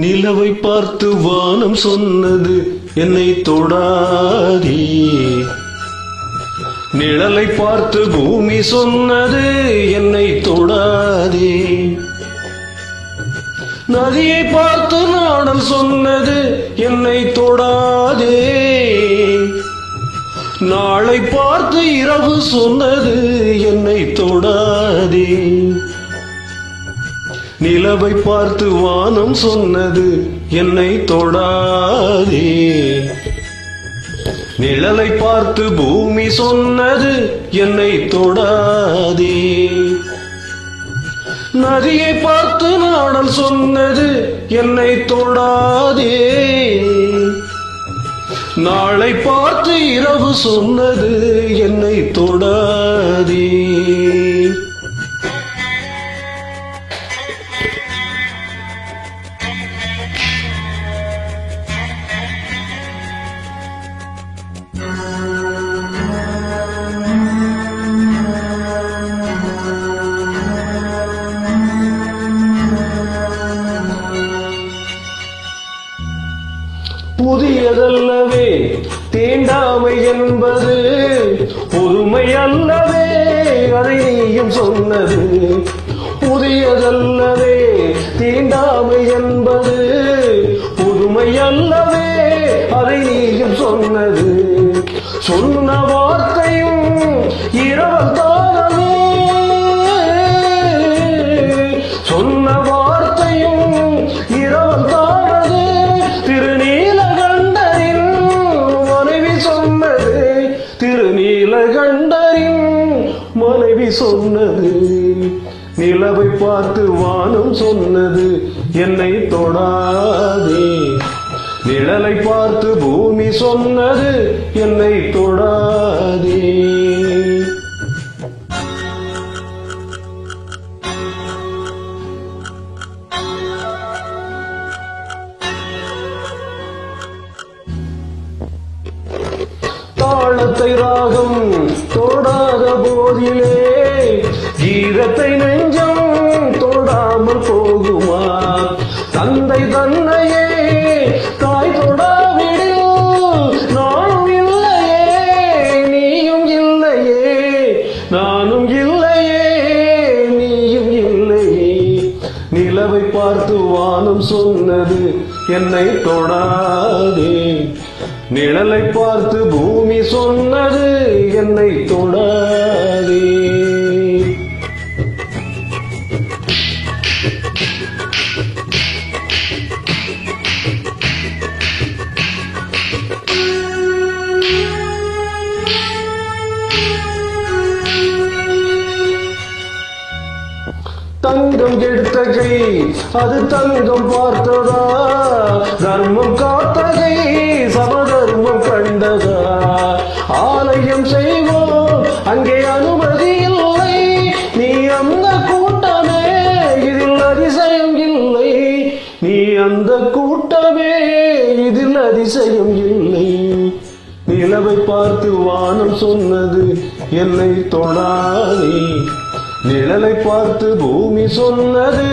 நிலவை பார்த்து வானம் சொன்னது என்னை தொடாதே. நிழலை பார்த்து பூமி சொன்னது என்னை தொடாதே. நதியை பார்த்து நாடல் சொன்னது என்னை தொடாதே. நாளை பார்த்து இரவு சொன்னது என்னை தொடாதே. நிலவை பார்த்து வானம் சொன்னது என்னை தொடாதே. நிழலை பார்த்து பூமி சொன்னது என்னை தொடாதே. நதியை பார்த்து நாடல் சொன்னது என்னை தொடாதே. நாளை பார்த்து இரவு சொன்னது என்னை தொடாதே. தீண்டாமை என்பது பொறுமை அல்லவே அதை நீயும் சொன்னது. புதியதல்ல சொன்னது நிலவை பார்த்து வானம் சொன்னது என்னை தொடாதே. நிழலை பார்த்து பூமி சொன்னது என்னை தொடாதே. தாளத்தை ராகம் கீதத்தை நெஞ்சம் தொடாமல் போகுமா? தந்தை தன்னையே தாய் தொடாவிடில் நானும் இல்லையே நீயும் இல்லையே நானும் இல்லையே நீயும் இல்லையே. நிலவை பார்த்து வானம் சொன்னது என்னை தொடாதே. நிழலை பார்த்து பூமி சொன்னது என்னை தொடாதே. தங்கம் எடுத்த கை அது தங்கம் பார்த்ததா? தர்மம் காத்த கை சமதர்மம் கண்டதா? ஆலயம் செய்வோம் அங்கே அனுமதி இல்லை. நீ அந்த கூட்டமே இதில் அதிசயம் இல்லை. நீ அந்த கூட்டமே இதில் அதிசயம் இல்லை. நிலவை பார்த்து வானம் சொன்னது என்னை தொடாதே. நிழலை பார்த்து பூமி சொன்னது